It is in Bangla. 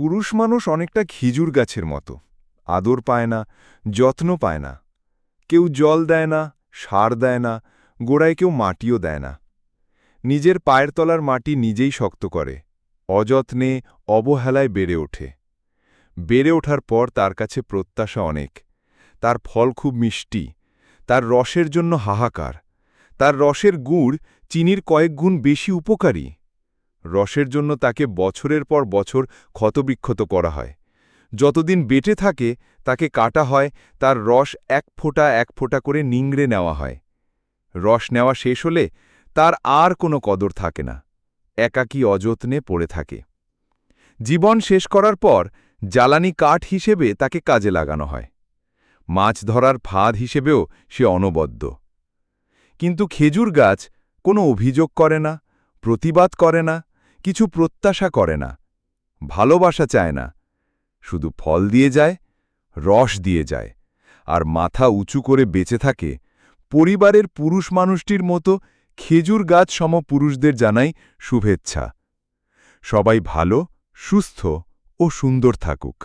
পুরুষ মানুষ অনেকটা খেজুর গাছের মতো। আদর পায় না, যত্ন পায় না। কেউ জল দেয় না, সার দেয় না, গোড়ায় কেউ মাটিও দেয় না। নিজের পায়ের তলার মাটি নিজেই শক্ত করে, অযত্নে, অবহেলায় বেড়ে ওঠে। বেড়ে ওঠার পর তার কাছে প্রত্যাশা অনেক। তার ফল খুব মিষ্টি, তার রসের জন্য হাহাকার, তার রসের গুড় চিনির কয়েক গুণ বেশি উপকারী। রসের জন্য তাকে বছরের পর বছর ক্ষতবিক্ষত করা হয়। যতদিন বেটে থাকে, তাকে কাটা হয়, তার রস এক ফোঁটা এক ফোঁটা করে নিংড়ে নেওয়া হয়। রস নেওয়া শেষ হলে তার আর কোনো কদর থাকে না, একাকী অযত্নে পড়ে থাকে। জীবন শেষ করার পর জ্বালানি কাঠ হিসেবে তাকে কাজে লাগানো হয়। মাছ ধরার ফাঁদ হিসেবেও সে অনবদ্য। কিন্তু খেজুর গাছ কোনো অভিযোগ করে না, প্রতিবাদ করে না কিছু প্রত্যাশা করে না, ভালোবাসা চায় না, শুধু ফল দিয়ে যায়, রস দিয়ে যায়, আর মাথা উঁচু করে বেঁচে থাকে, পরিবারের পুরুষ মানুষটির মতো খেজুর গাছ সম পুরুষদের জানাই শুভেচ্ছা। সবাই ভালো, সুস্থ ও সুন্দর থাকুক।